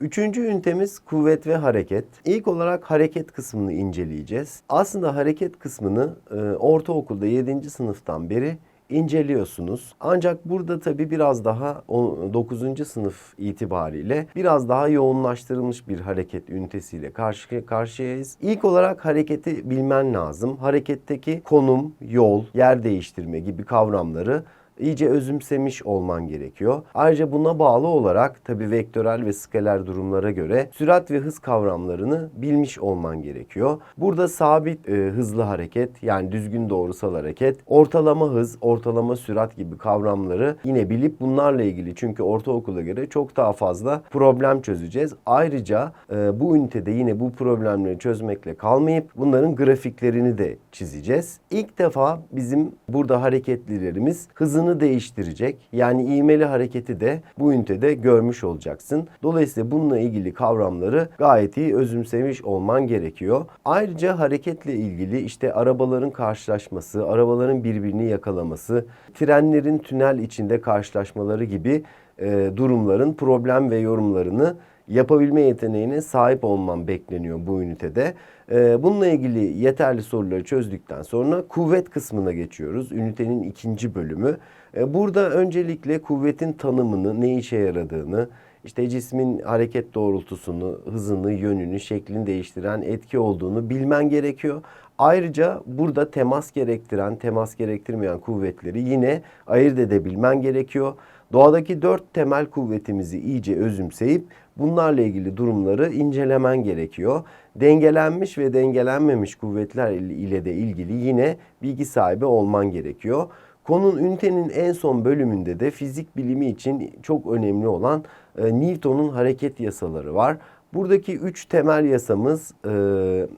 Üçüncü ünitemiz kuvvet ve hareket. İlk olarak hareket kısmını inceleyeceğiz. Aslında hareket kısmını e, ortaokulda 7. sınıftan beri inceliyorsunuz. Ancak burada tabii biraz daha 9. sınıf itibariyle biraz daha yoğunlaştırılmış bir hareket ünitesiyle karşı karşıyayız. İlk olarak hareketi bilmen lazım. Hareketteki konum, yol, yer değiştirme gibi kavramları iyice özümsemiş olman gerekiyor. Ayrıca buna bağlı olarak tabi vektörel ve skaler durumlara göre sürat ve hız kavramlarını bilmiş olman gerekiyor. Burada sabit e, hızlı hareket yani düzgün doğrusal hareket, ortalama hız, ortalama sürat gibi kavramları yine bilip bunlarla ilgili çünkü ortaokula göre çok daha fazla problem çözeceğiz. Ayrıca e, bu ünitede yine bu problemleri çözmekle kalmayıp bunların grafiklerini de çizeceğiz. İlk defa bizim burada hareketlilerimiz hızını değiştirecek. Yani ivmeli hareketi de bu ünitede görmüş olacaksın. Dolayısıyla bununla ilgili kavramları gayet iyi özümsemiş olman gerekiyor. Ayrıca hareketle ilgili işte arabaların karşılaşması, arabaların birbirini yakalaması, trenlerin tünel içinde karşılaşmaları gibi e, durumların problem ve yorumlarını yapabilme yeteneğine sahip olman bekleniyor bu ünitede. Ee, bununla ilgili yeterli soruları çözdükten sonra kuvvet kısmına geçiyoruz. Ünitenin ikinci bölümü. Ee, burada öncelikle kuvvetin tanımını, ne işe yaradığını, işte cismin hareket doğrultusunu, hızını, yönünü, şeklini değiştiren etki olduğunu bilmen gerekiyor. Ayrıca burada temas gerektiren, temas gerektirmeyen kuvvetleri yine ayırt edebilmen gerekiyor. Doğadaki dört temel kuvvetimizi iyice özümseyip bunlarla ilgili durumları incelemen gerekiyor. Dengelenmiş ve dengelenmemiş kuvvetler ile de ilgili yine bilgi sahibi olman gerekiyor. Konunun ünitenin en son bölümünde de fizik bilimi için çok önemli olan e, Newton'un hareket yasaları var. Buradaki üç temel yasamız e,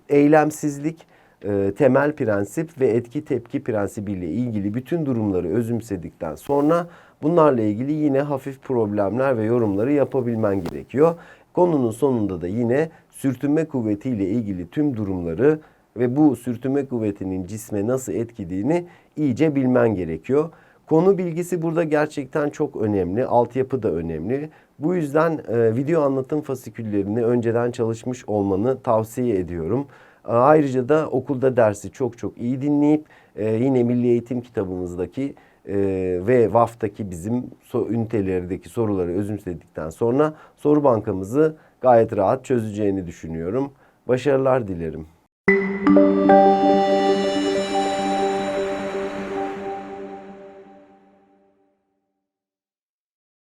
eylemsizlik, e, temel prensip ve etki tepki prensibi ile ilgili bütün durumları özümsedikten sonra bunlarla ilgili yine hafif problemler ve yorumları yapabilmen gerekiyor. Konunun sonunda da yine sürtünme kuvveti ile ilgili tüm durumları ve bu sürtünme kuvvetinin cisme nasıl etkilediğini iyice bilmen gerekiyor. Konu bilgisi burada gerçekten çok önemli. Altyapı da önemli. Bu yüzden e, video anlatım fasiküllerini önceden çalışmış olmanı tavsiye ediyorum. Ayrıca da okulda dersi çok çok iyi dinleyip e, yine Milli Eğitim kitabımızdaki e, ve VAF'taki bizim so ünitelerdeki soruları özümsedikten sonra soru bankamızı gayet rahat çözeceğini düşünüyorum. Başarılar dilerim.